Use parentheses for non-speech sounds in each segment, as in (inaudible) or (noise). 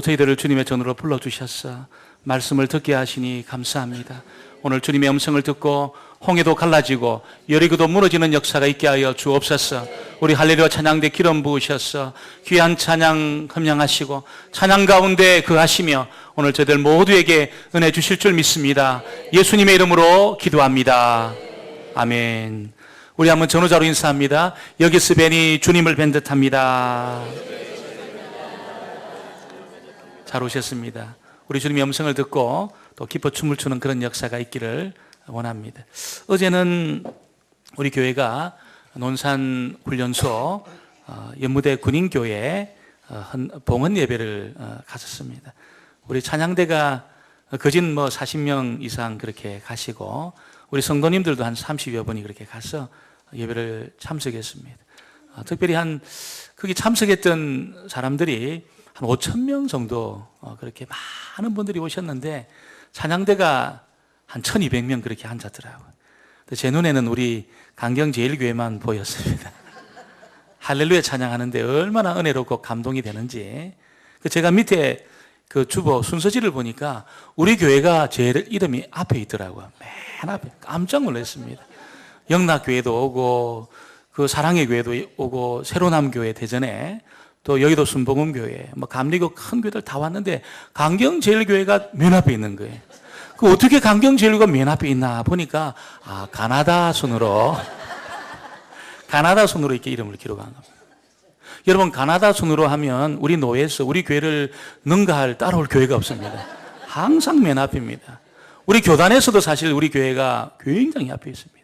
또 저희들을 주님의 전으로 불러주셨어 말씀을 듣게 하시니 감사합니다. 오늘 주님의 음성을 듣고 홍해도 갈라지고 여리고도 무너지는 역사가 있게 하여 주옵소서. 우리 할렐루야 찬양대 기름 부으셨어. 귀한 찬양 흠양하시고 찬양 가운데 그 하시며 오늘 저들 모두에게 은혜 주실 줄 믿습니다. 예수님의 이름으로 기도합니다. 아멘. 우리 한번 전후자로 인사합니다. 여기서 뵈니 주님을 뵌 듯합니다. 잘 오셨습니다. 우리 주님의 음성을 듣고 또 기뻐 춤을 추는 그런 역사가 있기를 원합니다. 어제는 우리 교회가 논산 훈련소 어, 연무대 군인교회 어, 헌- 봉헌 예배를 어, 갔었습니다. 우리 찬양대가 거진 뭐 40명 이상 그렇게 가시고 우리 성도님들도 한 30여 분이 그렇게 가서 예배를 참석했습니다. 어, 특별히 한 거기 참석했던 사람들이 한 5천 명 정도 어, 그렇게 많은 분들이 오셨는데 찬양대가 한 1,200명 그렇게 앉았더라고요. 제 눈에는 우리 강경제일교회만 보였습니다. (laughs) 할렐루야 찬양하는데 얼마나 은혜롭고 감동이 되는지. 그 제가 밑에 그 주보 순서지를 보니까 우리 교회가 제일 이름이 앞에 있더라고요. 맨 앞에. 깜짝 놀랐습니다. 영락교회도 오고, 그 사랑의 교회도 오고, 새로남 교회 대전에 또 여의도 순복음 교회, 뭐 감리교 큰 교회들 다 왔는데 강경제일교회가 맨 앞에 있는 거예요. 그 어떻게 강경제일교가 맨 앞에 있나 보니까 아 가나다 순으로 가나다 순으로 이렇게 이름을 기록한 겁니다. 여러분 가나다 순으로 하면 우리 노예에서 우리 교회를 능가할 따라올 교회가 없습니다. 항상 맨 앞입니다. 우리 교단에서도 사실 우리 교회가 굉장히 앞에 있습니다.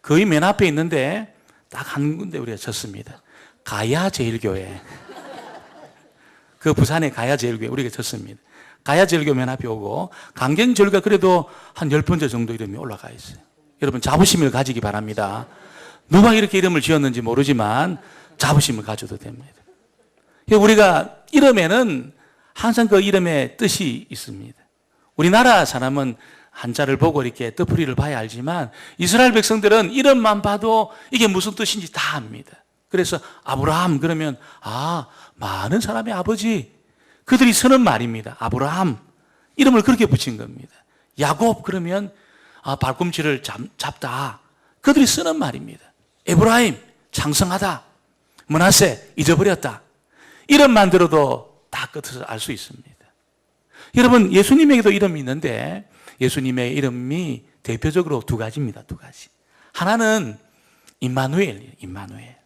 거의 맨 앞에 있는데 딱 한 군데 우리가 졌습니다. 가야 제일교회. 그 부산의 가야 제일교회 우리가 졌습니다. 가야 제일교회 맨 앞에 오고 강경 제일교가 그래도 한 열 번째 정도 이름이 올라가 있어요. 여러분 자부심을 가지기 바랍니다. 누가 이렇게 이름을 지었는지 모르지만 자부심을 가져도 됩니다. 우리가 이름에는 항상 그 이름의 뜻이 있습니다. 우리나라 사람은 한자를 보고 이렇게 뜻풀이를 봐야 알지만 이스라엘 백성들은 이름만 봐도 이게 무슨 뜻인지 다 압니다. 그래서 아브라함 그러면 아 많은 사람의 아버지 그들이 쓰는 말입니다. 아브라함 이름을 그렇게 붙인 겁니다. 야곱 그러면 아 발꿈치를 잡, 잡다 그들이 쓰는 말입니다. 에브라임 창성하다 문하세 잊어버렸다 이름만 들어도 다 끝을 알 수 있습니다. 여러분 예수님에게도 이름이 있는데 예수님의 이름이 대표적으로 두 가지입니다. 두 가지. 하나는 임마누엘이에요. 임마누엘.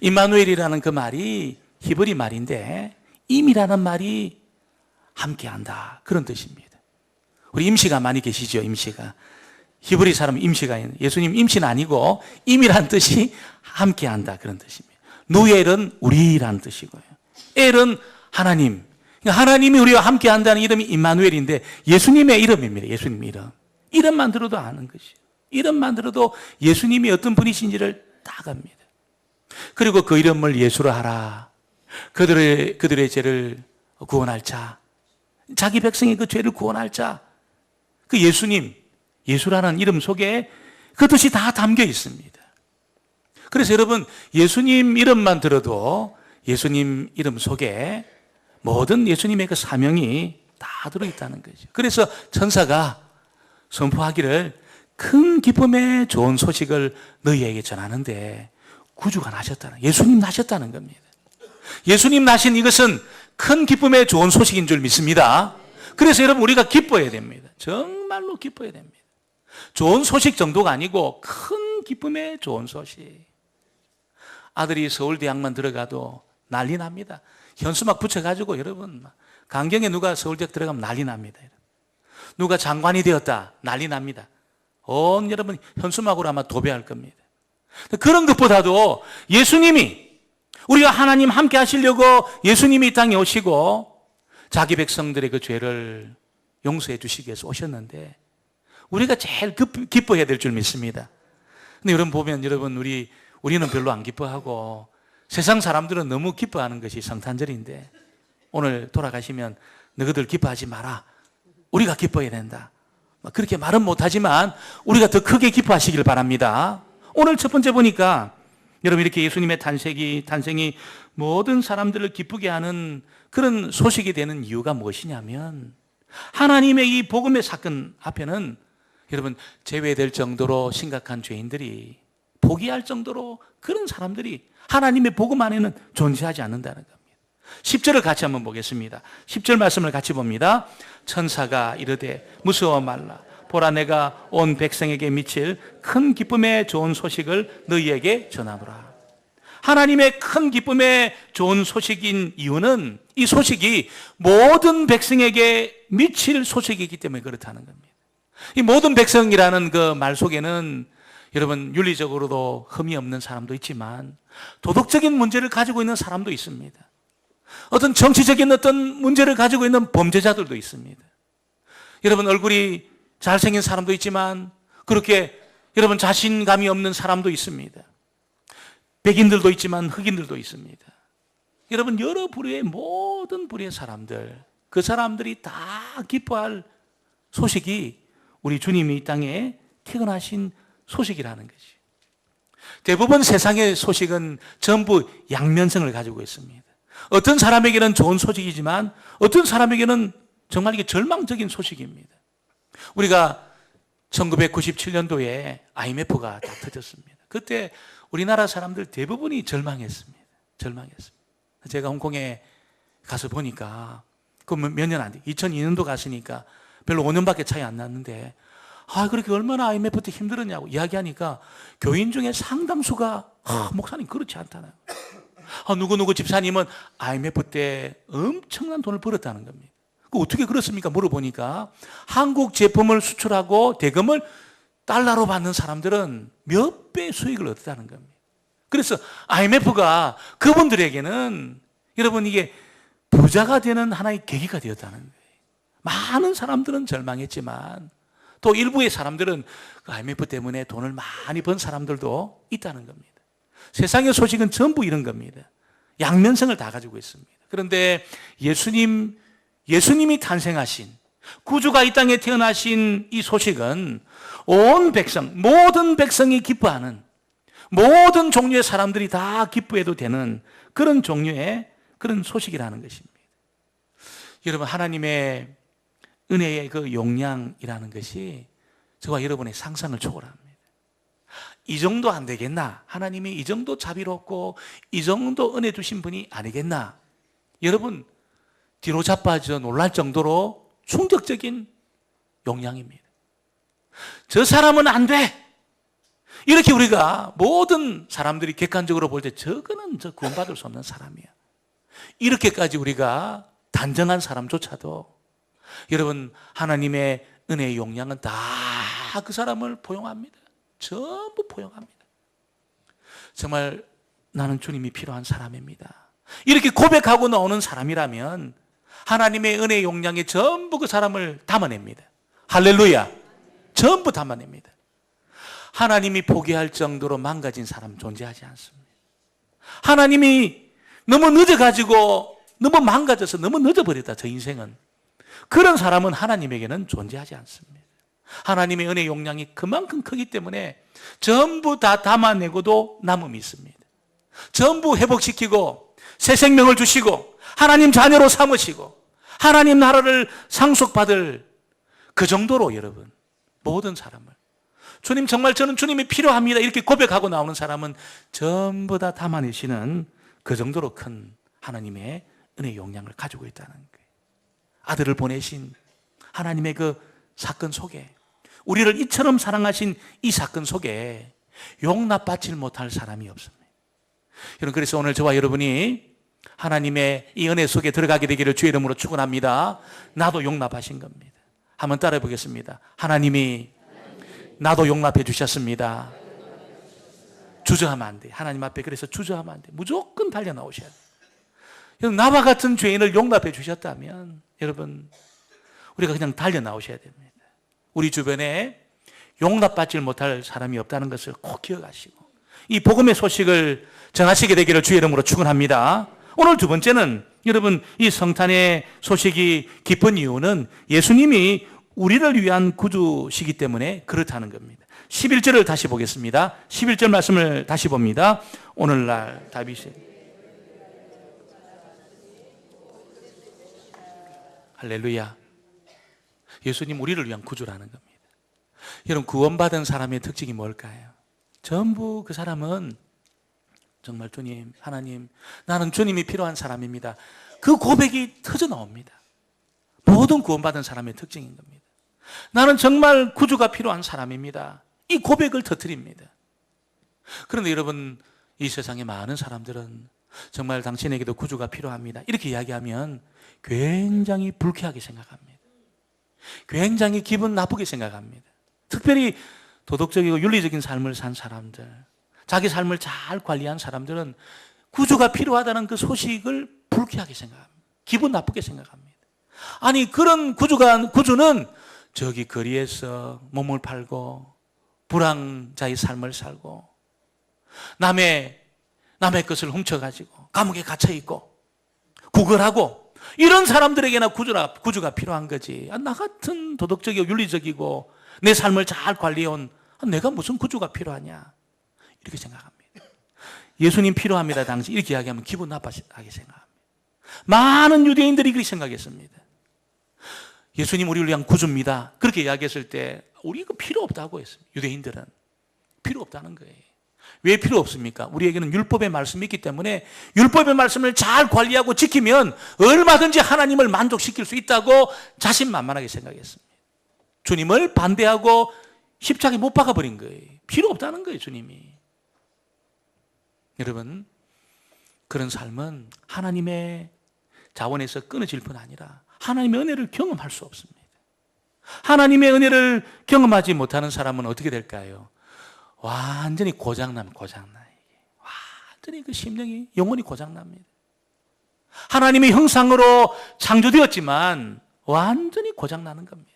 임마누엘이라는 그 말이 히브리 말인데 임이라는 말이 함께한다 그런 뜻입니다. 우리 임시가 많이 계시죠. 임시가. 히브리 사람 임시가 예수님 임시는 아니고 임이란 뜻이 함께한다 그런 뜻입니다. 누엘은 우리라는 뜻이고요. 엘은 하나님. 그러니까 하나님이 우리와 함께한다는 이름이 임마누엘인데 예수님의 이름입니다. 예수님 이름. 이름만 들어도 아는 것이요. 이름만 들어도 예수님이 어떤 분이신지를 딱 압니다. 그리고 그 이름을 예수로 하라. 그들의 그들의 죄를 구원할 자. 자기 백성의 그 죄를 구원할 자. 그 예수님, 예수라는 이름 속에 그 뜻이 다 담겨 있습니다. 그래서 여러분, 예수님 이름만 들어도 예수님 이름 속에 모든 예수님의 그 사명이 다 들어있다는 거죠. 그래서 천사가 선포하기를 큰 기쁨의 좋은 소식을 너희에게 전하는데 구주가 나셨다는, 예수님 나셨다는 겁니다. 예수님 나신 이것은 큰 기쁨의 좋은 소식인 줄 믿습니다. 그래서 여러분 우리가 기뻐해야 됩니다. 정말로 기뻐해야 됩니다. 좋은 소식 정도가 아니고 큰 기쁨의 좋은 소식. 아들이 서울대학만 들어가도 난리 납니다. 현수막 붙여가지고 여러분 강경에 누가 서울대학 들어가면 난리 납니다. 누가 장관이 되었다 난리 납니다. 온 여러분 현수막으로 아마 도배할 겁니다. 그런 것보다도 예수님이 우리가 하나님 함께 하시려고 예수님이 이 땅에 오시고 자기 백성들의 그 죄를 용서해 주시기 위해서 오셨는데 우리가 제일 급- 기뻐해야 될 줄 믿습니다. 근데 여러분 보면 여러분 우리 우리는 별로 안 기뻐하고 세상 사람들은 너무 기뻐하는 것이 성탄절인데 오늘 돌아가시면 너희들 기뻐하지 마라. 우리가 기뻐해야 된다. 뭐 그렇게 말은 못하지만 우리가 더 크게 기뻐하시길 바랍니다. 오늘 첫 번째 보니까 여러분 이렇게 예수님의 탄생이 탄생이 모든 사람들을 기쁘게 하는 그런 소식이 되는 이유가 무엇이냐면 하나님의 이 복음의 사건 앞에는 여러분 제외될 정도로 심각한 죄인들이 포기할 정도로 그런 사람들이 하나님의 복음 안에는 존재하지 않는다는 겁니다. 10절을 같이 한번 보겠습니다. 10절 말씀을 같이 봅니다. 천사가 이르되 무서워 말라. 보라 내가 온 백성에게 미칠 큰 기쁨의 좋은 소식을 너희에게 전하노라. 하나님의 큰 기쁨의 좋은 소식인 이유는 이 소식이 모든 백성에게 미칠 소식이기 때문에 그렇다는 겁니다. 이 모든 백성이라는 그 말 속에는 여러분 윤리적으로도 흠이 없는 사람도 있지만 도덕적인 문제를 가지고 있는 사람도 있습니다. 어떤 정치적인 어떤 문제를 가지고 있는 범죄자들도 있습니다. 여러분 얼굴이 잘생긴 사람도 있지만 그렇게 여러분 자신감이 없는 사람도 있습니다. 백인들도 있지만 흑인들도 있습니다. 여러분 여러 부류의 모든 부류의 사람들 그 사람들이 다 기뻐할 소식이 우리 주님이 이 땅에 태어나신 소식이라는 것이. 대부분 세상의 소식은 전부 양면성을 가지고 있습니다. 어떤 사람에게는 좋은 소식이지만 어떤 사람에게는 정말 이게 절망적인 소식입니다. 우리가 1997년도에 IMF가 다 터졌습니다. 그때 우리나라 사람들 대부분이 절망했습니다. 절망했습니다. 제가 홍콩에 가서 보니까 그 몇 년 안 돼. 2002년도 갔으니까 별로 5년밖에 차이 안 났는데 아, 그렇게 얼마나 IMF 때 힘들었냐고 이야기하니까 교인 중에 상당수가 아, 목사님 그렇지 않다는 아, 누구누구 집사님은 IMF 때 엄청난 돈을 벌었다는 겁니다. 그 어떻게 그렇습니까? 물어보니까 한국 제품을 수출하고 대금을 달러로 받는 사람들은 몇 배 수익을 얻었다는 겁니다. 그래서 IMF가 그분들에게는 여러분 이게 부자가 되는 하나의 계기가 되었다는 거예요. 많은 사람들은 절망했지만 또 일부의 사람들은 그 IMF 때문에 돈을 많이 번 사람들도 있다는 겁니다. 세상의 소식은 전부 이런 겁니다. 양면성을 다 가지고 있습니다. 그런데 예수님, 예수님이 탄생하신 구주가 이 땅에 태어나신 이 소식은 온 백성, 모든 백성이 기뻐하는 모든 종류의 사람들이 다 기뻐해도 되는 그런 종류의 그런 소식이라는 것입니다. 여러분, 하나님의 은혜의 그 용량이라는 것이 저와 여러분의 상상을 초월합니다. 이 정도 안 되겠나? 하나님이 이 정도 자비롭고 이 정도 은혜 주신 분이 아니겠나? 여러분, 뒤로 자빠져 놀랄 정도로 충격적인 용량입니다. 저 사람은 안 돼! 이렇게 우리가 모든 사람들이 객관적으로 볼 때 저거는 저 구원받을 수 없는 사람이야. 이렇게까지 우리가 단정한 사람조차도 여러분 하나님의 은혜의 용량은 다 그 사람을 포용합니다. 전부 포용합니다. 정말 나는 주님이 필요한 사람입니다. 이렇게 고백하고 나오는 사람이라면 하나님의 은혜의 용량에 전부 그 사람을 담아냅니다. 할렐루야. 전부 담아냅니다. 하나님이 포기할 정도로 망가진 사람 존재하지 않습니다. 하나님이 너무 늦어가지고 너무 망가져서 너무 늦어버렸다, 저 인생은. 그런 사람은 하나님에게는 존재하지 않습니다. 하나님의 은혜 용량이 그만큼 크기 때문에 전부 다 담아내고도 남음이 있습니다. 전부 회복시키고 새 생명을 주시고 하나님 자녀로 삼으시고 하나님 나라를 상속받을 그 정도로 여러분 모든 사람을 주님 정말 저는 주님이 필요합니다 이렇게 고백하고 나오는 사람은 전부 다 담아내시는 그 정도로 큰 하나님의 은혜 용량을 가지고 있다는 거예요. 아들을 보내신 하나님의 그 사건 속에 우리를 이처럼 사랑하신 이 사건 속에 용납받지 못할 사람이 없습니다. 여러분 그래서 오늘 저와 여러분이 하나님의 이 은혜 속에 들어가게 되기를 주의 이름으로 축원합니다. 나도 용납하신 겁니다. 한번 따라해 보겠습니다. 하나님이 나도 용납해 주셨습니다. 주저하면 안 돼. 하나님 앞에 그래서 주저하면 안 돼. 무조건 달려 나오셔야 돼. 나와 같은 죄인을 용납해 주셨다면 여러분 우리가 그냥 달려 나오셔야 됩니다. 우리 주변에 용납받지 못할 사람이 없다는 것을 꼭 기억하시고 이 복음의 소식을 전하시게 되기를 주의 이름으로 축원합니다. 오늘 두 번째는 여러분 이 성탄의 소식이 깊은 이유는 예수님이 우리를 위한 구주시기 때문에 그렇다는 겁니다. 11절을 다시 보겠습니다. 11절 말씀을 다시 봅니다. 오늘날 다윗이 할렐루야. 예수님 우리를 위한 구주라는 겁니다. 여러분 구원받은 사람의 특징이 뭘까요? 전부 그 사람은 정말 주님, 하나님, 나는 주님이 필요한 사람입니다. 그 고백이 터져 나옵니다. 모든 구원받은 사람의 특징인 겁니다. 나는 정말 구주가 필요한 사람입니다. 이 고백을 터뜨립니다. 그런데 여러분, 이 세상에 많은 사람들은 정말 당신에게도 구주가 필요합니다. 이렇게 이야기하면 굉장히 불쾌하게 생각합니다. 굉장히 기분 나쁘게 생각합니다. 특별히 도덕적이고 윤리적인 삶을 산 사람들, 자기 삶을 잘 관리한 사람들은 구주가 필요하다는 그 소식을 불쾌하게 생각합니다. 기분 나쁘게 생각합니다. 아니, 그런 구주가, 구주는 저기 거리에서 몸을 팔고 불황자의 삶을 살고 남의, 남의 것을 훔쳐가지고 감옥에 갇혀 있고 구걸하고 이런 사람들에게나 구주가, 구주가 필요한 거지. 아, 나 같은 도덕적이고 윤리적이고 내 삶을 잘 관리해온 아, 내가 무슨 구주가 필요하냐. 이렇게 생각합니다. 예수님 필요합니다. 당시 이렇게 이야기하면 기분 나빠하게 생각합니다. 많은 유대인들이 그렇게 생각했습니다. 예수님 우리를 위한 구주입니다. 그렇게 이야기했을 때 우리 가 필요 없다고 했습니다. 유대인들은 필요 없다는 거예요. 왜 필요 없습니까? 우리에게는 율법의 말씀이 있기 때문에 율법의 말씀을 잘 관리하고 지키면 얼마든지 하나님을 만족시킬 수 있다고 자신만만하게 생각했습니다. 주님을 반대하고 십자가에 못 박아버린 거예요. 필요 없다는 거예요, 주님이. 여러분, 그런 삶은 하나님의 자원에서 끊어질 뿐 아니라 하나님의 은혜를 경험할 수 없습니다. 하나님의 은혜를 경험하지 못하는 사람은 어떻게 될까요? 완전히 고장나면 고장나요. 완전히 그 심령이 영원히 고장납니다. 하나님의 형상으로 창조되었지만 완전히 고장나는 겁니다.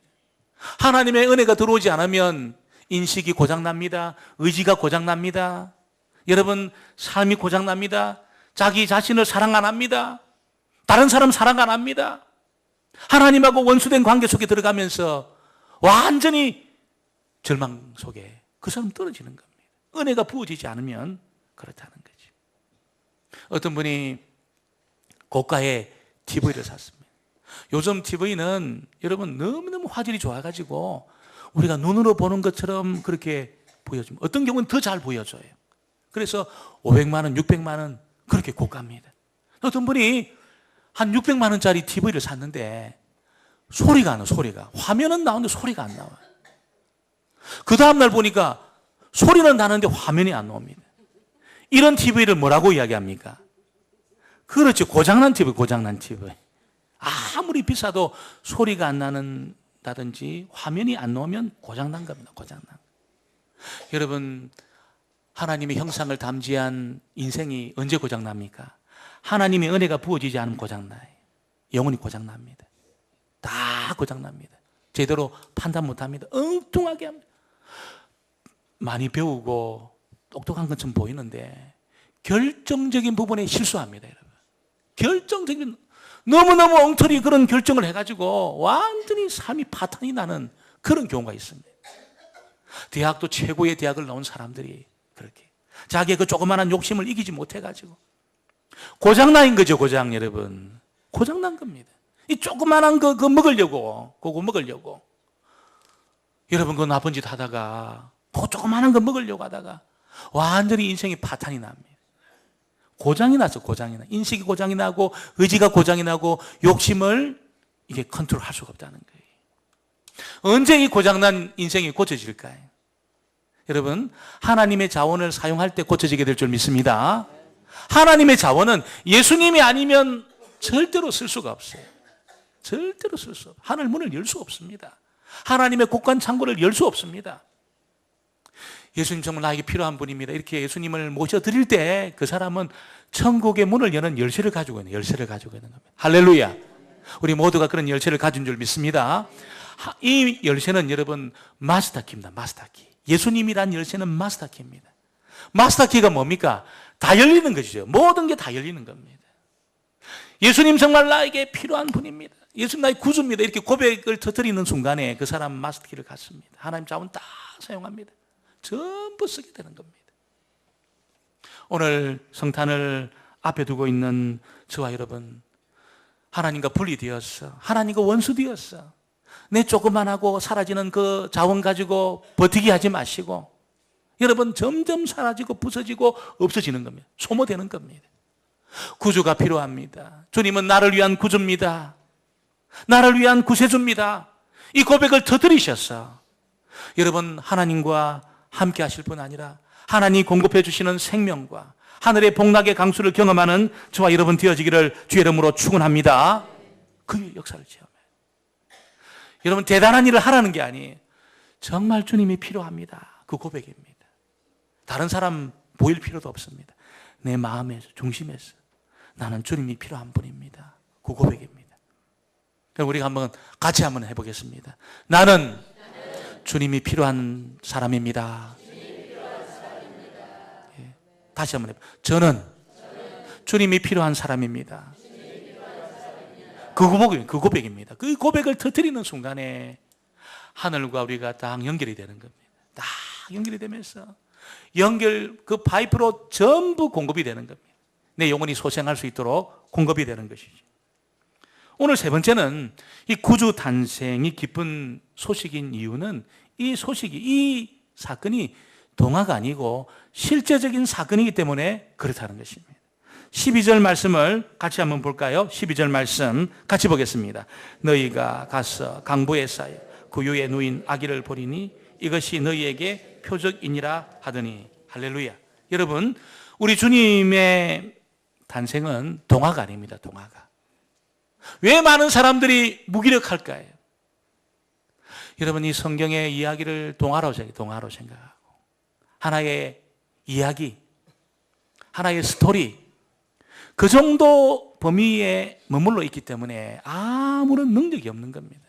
하나님의 은혜가 들어오지 않으면 인식이 고장납니다. 의지가 고장납니다. 여러분, 삶이 고장납니다. 자기 자신을 사랑 안 합니다. 다른 사람 사랑 안 합니다. 하나님하고 원수된 관계 속에 들어가면서 완전히 절망 속에 그 사람 떨어지는 겁니다. 은혜가 부어지지 않으면 그렇다는 거지. 어떤 분이 고가의 TV를 샀습니다. 요즘 TV는 여러분 너무너무 화질이 좋아가지고 우리가 눈으로 보는 것처럼 그렇게 보여줍니다. 어떤 경우는 더 잘 보여줘요. 그래서 500만 원, 600만 원 그렇게 고가입니다. 어떤 분이 한 600만 원짜리 TV를 샀는데 소리가 안 나, 소리가. 화면은 나오는데 소리가 안 나와요. 그 다음날 보니까 소리는 나는데 화면이 안 나옵니다. 이런 TV를 뭐라고 이야기합니까? 그렇죠. 고장난 TV, 고장난 TV. 아무리 비싸도 소리가 안 나는다든지 화면이 안 나오면 고장난 겁니다. 고장난. 여러분, 하나님의 형상을 담지한 인생이 언제 고장납니까? 하나님의 은혜가 부어지지 않으면 고장나요. 영원히 고장납니다. 다 고장납니다. 제대로 판단 못합니다. 엉뚱하게 합니다. 많이 배우고 똑똑한 것처럼 보이는데 결정적인 부분에 실수합니다, 여러분. 결정적인 너무너무 엉터리 그런 결정을 해가지고 완전히 삶이 파탄이 나는 그런 경우가 있습니다. 대학도 최고의 대학을 나온 사람들이 그렇게 자기의 그 조그마한 욕심을 이기지 못해가지고 고장난 거죠, 고장 여러분. 고장난 겁니다. 이 조그만한 거, 그 먹으려고, 그거 먹으려고. 여러분, 그 나쁜 짓 하다가, 그 조그만한 거 먹으려고 하다가, 완전히 인생이 파탄이 납니다. 고장이 나서 고장이 나. 인식이 고장이 나고, 의지가 고장이 나고, 욕심을 이게 컨트롤 할 수가 없다는 거예요. 언제 이 고장난 인생이 고쳐질까요? 여러분, 하나님의 자원을 사용할 때 고쳐지게 될 줄 믿습니다. 하나님의 자원은 예수님이 아니면 절대로 쓸 수가 없어요. 절대로 쓸 수 없어요. 하늘 문을 열 수 없습니다. 하나님의 곳간 창고를 열 수 없습니다. 예수님 정말 나에게 필요한 분입니다. 이렇게 예수님을 모셔 드릴 때 그 사람은 천국의 문을 여는 열쇠를 가지고 있는 열쇠를 가지고 있는 겁니다. 할렐루야. 우리 모두가 그런 열쇠를 가진 줄 믿습니다. 이 열쇠는 여러분 마스터키입니다. 마스터키. 예수님이란 열쇠는 마스터키입니다. 마스터키가 뭡니까? 다 열리는 것이죠. 모든 게 다 열리는 겁니다. 예수님 정말 나에게 필요한 분입니다. 예수님 나의 구주입니다. 이렇게 고백을 터뜨리는 순간에 그 사람 마스터키를 갖습니다. 하나님 자원 다 사용합니다. 전부 쓰게 되는 겁니다. 오늘 성탄을 앞에 두고 있는 저와 여러분, 하나님과 분리되었어. 하나님과 원수되었어. 내 조그만하고 사라지는 그 자원 가지고 버티기 하지 마시고 여러분 점점 사라지고 부서지고 없어지는 겁니다. 소모되는 겁니다. 구주가 필요합니다. 주님은 나를 위한 구주입니다. 나를 위한 구세주입니다. 이 고백을 터뜨리셨어. 여러분 하나님과 함께 하실 뿐 아니라 하나님 공급해 주시는 생명과 하늘의 복락의 강수를 경험하는 저와 여러분 되어지기를 주의 이름으로 축원합니다. 그 역사를 체험해. 여러분 대단한 일을 하라는 게 아니에요. 정말 주님이 필요합니다. 그 고백입니다. 다른 사람 보일 필요도 없습니다. 내 마음에서 중심에서 나는 주님이 필요한 분입니다. 그 고백입니다. 그럼 우리가 한번 같이 한번 해보겠습니다. 나는 주님이 필요한 사람입니다. 예. 다시 한번 해봐. 저는 주님이 필요한 사람입니다. 그 고백입니다. 그 고백입니다. 그 고백을 터뜨리는 순간에 하늘과 우리가 딱 연결이 되는 겁니다. 딱 연결이 되면서 연결 그 파이프로 전부 공급이 되는 겁니다. 내 영혼이 소생할 수 있도록 공급이 되는 것이죠. 오늘 세 번째는 이 구주 탄생이 기쁜 소식인 이유는 이 소식이 이 사건이 동화가 아니고 실제적인 사건이기 때문에 그렇다는 것입니다. 12절 말씀을 같이 한번 볼까요? 12절 말씀 같이 보겠습니다. 너희가 가서 강보에 쌓여 구유에 누인 아기를 보리니 이것이 너희에게 표적이니라 하더니 할렐루야. 여러분, 우리 주님의 탄생은 동화가 아닙니다. 동화가. 왜 많은 사람들이 무기력할까요? 여러분 이 성경의 이야기를 동화로 동화로 생각하고 하나의 이야기, 하나의 스토리 그 정도 범위에 머물러 있기 때문에 아무런 능력이 없는 겁니다.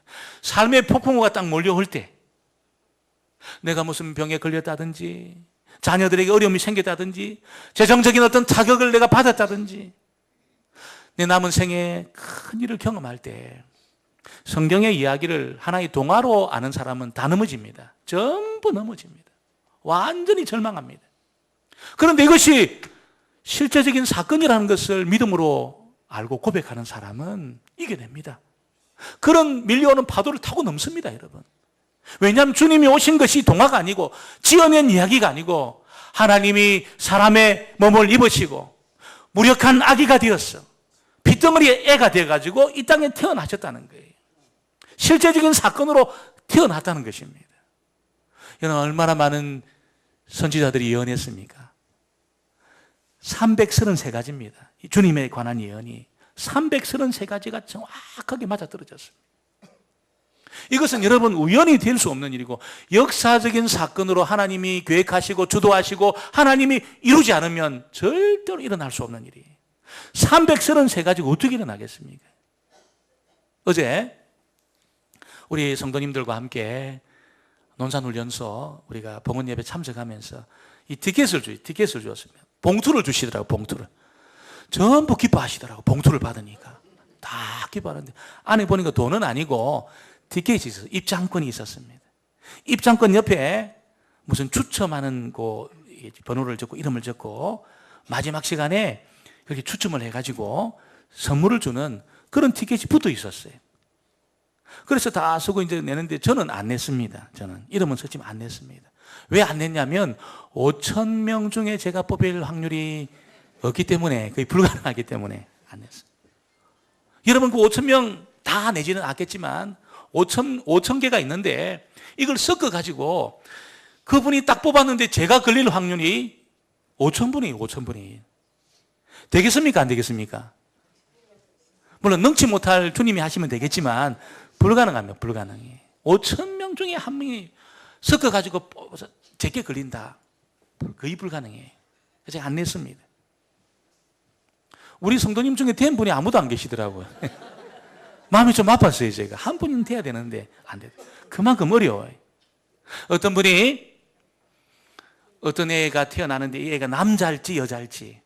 삶의 폭풍우가 딱 몰려올 때 내가 무슨 병에 걸렸다든지 자녀들에게 어려움이 생겼다든지 재정적인 어떤 타격을 내가 받았다든지 내 남은 생에 큰 일을 경험할 때 성경의 이야기를 하나의 동화로 아는 사람은 다 넘어집니다. 전부 넘어집니다. 완전히 절망합니다. 그런데 이것이 실제적인 사건이라는 것을 믿음으로 알고 고백하는 사람은 이겨냅니다. 그런 밀려오는 파도를 타고 넘습니다, 여러분. 왜냐하면 주님이 오신 것이 동화가 아니고 지어낸 이야기가 아니고 하나님이 사람의 몸을 입으시고 무력한 아기가 되었어. 핏덩어리의 애가 돼가지고 이 땅에 태어나셨다는 거예요. 실제적인 사건으로 태어났다는 것입니다. 여러분, 얼마나 많은 선지자들이 예언했습니까? 333가지입니다. 주님에 관한 예언이 333가지가 정확하게 맞아떨어졌습니다. 이것은 여러분 우연히 될수 없는 일이고 역사적인 사건으로 하나님이 계획하시고 주도하시고 하나님이 이루지 않으면 절대로 일어날 수 없는 일이에요. 333가지가 어떻게 일어나겠습니까? 어제 우리 성도님들과 함께 논산훈련소 우리가 봉헌 예배 참석하면서 이 티켓을 주 티켓을 주었습니다. 봉투를 주시더라고 봉투를 전부 기뻐하시더라고 봉투를 받으니까 다 기뻐하는데 안에 보니까 돈은 아니고 티켓이 있어서 입장권이 있었습니다. 입장권 옆에 무슨 추첨하는 그 번호를 적고 이름을 적고 마지막 시간에 그렇게 추첨을 해가지고 선물을 주는 그런 티켓이 붙어 있었어요. 그래서 다 쓰고 이제 내는데 저는 안 냈습니다. 저는 이름은 썼지만 안 냈습니다. 왜 안 냈냐면 5천 명 중에 제가 뽑힐 확률이 없기 때문에 거의 불가능하기 때문에 안 냈어요. 여러분 그 5천 명 다 내지는 않겠지만 5천 5천 개가 있는데 이걸 섞어 가지고 그분이 딱 뽑았는데 제가 걸릴 확률이 5천 분이 5천 분이 되겠습니까 안 되겠습니까? 물론 능치 못할 주님이 하시면 되겠지만 불가능합니다. 불가능해. 5천 명 중에 한 명이 섞어 가지고 제게 걸린다. 거의 불가능해. 그래서 안 냈습니다. 우리 성도님 중에 된 분이 아무도 안 계시더라고요. (laughs) 마음이 좀 아팠어요, 제가. 한 분은 돼야 되는데 안 돼. 그만큼 어려워요. 어떤 분이 어떤 애가 태어나는데 이 애가 남자일지 여자일지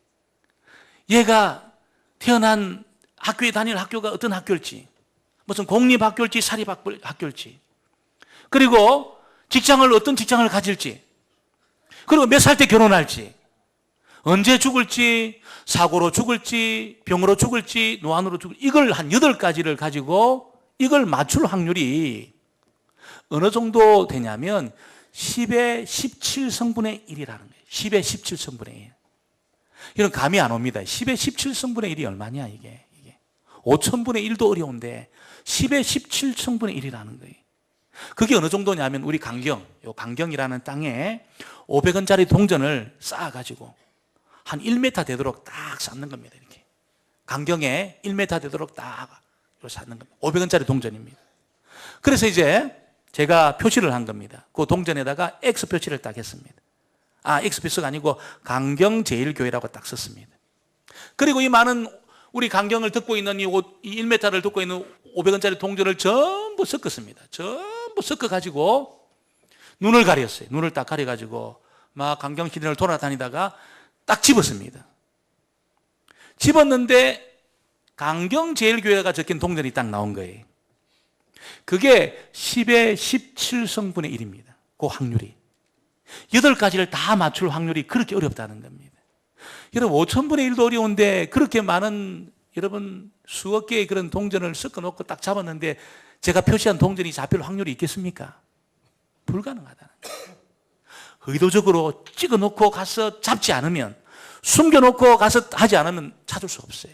얘가 태어난 학교에 다니는 학교가 어떤 학교일지 무슨 공립학교일지 사립학교일지 그리고 직장을 어떤 직장을 가질지 그리고 몇 살 때 결혼할지 언제 죽을지, 사고로 죽을지, 병으로 죽을지, 노안으로 죽을지, 이걸 한 여덟 가지를 가지고 이걸 맞출 확률이 어느 정도 되냐면 10의 17성분의 1이라는 거예요. 10의 17성분의 1. 이런 감이 안 옵니다. 10의 17성분의 1이 얼마냐, 이게. 이게. 5천분의 1도 어려운데 10의 17성분의 1이라는 거예요. 그게 어느 정도냐면 우리 강경, 요 강경이라는 땅에 500원짜리 동전을 쌓아가지고 한 1m 되도록 딱 쌓는 겁니다. 이렇게. 강경에 1m 되도록 딱 쌓는 겁니다. 500원짜리 동전입니다. 그래서 이제 제가 표시를 한 겁니다. 그 동전에다가 X 표시를 딱 했습니다. 아, X 표시가 아니고 강경제일교회라고 딱 썼습니다. 그리고 이 많은 우리 강경을 듣고 있는 이 1m를 듣고 있는 500원짜리 동전을 전부 섞었습니다. 전 부 섞어가지고 눈을 가렸어요. 눈을 딱 가려가지고 막 강경 시내를 돌아다니다가 딱 집었습니다. 집었는데 강경제일교회가 적힌 동전이 딱 나온 거예요. 그게 10의 17성분의 1입니다. 그 확률이. 여덟 가지를 다 맞출 확률이 그렇게 어렵다는 겁니다. 여러분, 5천분의 1도 어려운데 그렇게 많은 여러분 수억 개의 그런 동전을 섞어 놓고 딱 잡았는데 제가 표시한 동전이 잡힐 확률이 있겠습니까? 불가능하다는 거예요. 의도적으로 찍어 놓고 가서 잡지 않으면 숨겨 놓고 가서 하지 않으면 찾을 수 없어요.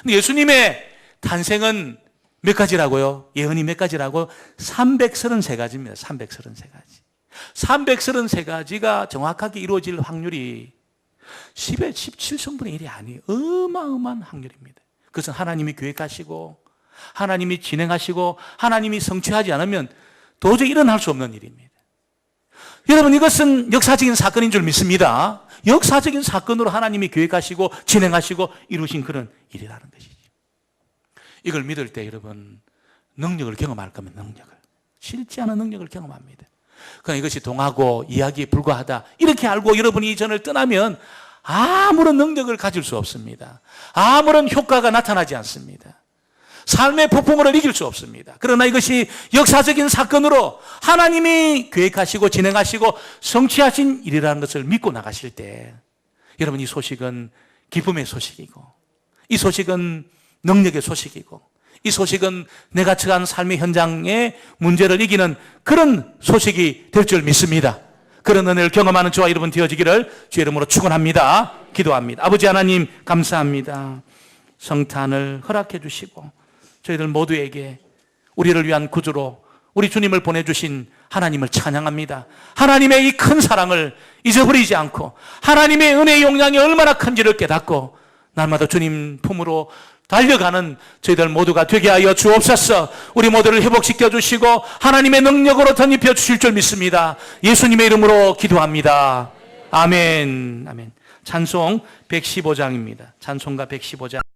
근데 예수님의 탄생은 몇 가지라고요? 예언이 몇 가지라고? 333가지입니다. 333가지. 333가지가 정확하게 이루어질 확률이 10의 17성분의 1이 아니에요. 어마어마한 확률입니다. 그것은 하나님이 계획하시고, 하나님이 진행하시고, 하나님이 성취하지 않으면 도저히 일어날 수 없는 일입니다. 여러분, 이것은 역사적인 사건인 줄 믿습니다. 역사적인 사건으로 하나님이 계획하시고, 진행하시고, 이루신 그런 일이라는 것이죠. 이걸 믿을 때 여러분, 능력을 경험할 거면 능력을. 실지 않은 능력을 경험합니다. 그러나 이것이 동하고 이야기에 불과하다. 이렇게 알고 여러분이 이 전을 떠나면 아무런 능력을 가질 수 없습니다. 아무런 효과가 나타나지 않습니다. 삶의 폭풍을 이길 수 없습니다. 그러나 이것이 역사적인 사건으로 하나님이 계획하시고 진행하시고 성취하신 일이라는 것을 믿고 나가실 때 여러분 이 소식은 기쁨의 소식이고 이 소식은 능력의 소식이고 이 소식은 내가 처한 삶의 현장의 문제를 이기는 그런 소식이 될 줄 믿습니다. 그런 은혜를 경험하는 저와 여러분 되어지기를 주 이름으로 축원합니다. 기도합니다. 아버지 하나님 감사합니다. 성탄을 허락해 주시고 저희들 모두에게 우리를 위한 구주로 우리 주님을 보내주신 하나님을 찬양합니다. 하나님의 이 큰 사랑을 잊어버리지 않고 하나님의 은혜의 용량이 얼마나 큰지를 깨닫고 날마다 주님 품으로 달려가는 저희들 모두가 되게 하여 주옵소서 우리 모두를 회복시켜 주시고 하나님의 능력으로 덧입혀 주실 줄 믿습니다. 예수님의 이름으로 기도합니다. 아멘. 아멘. 찬송 115장입니다. 찬송가 115장.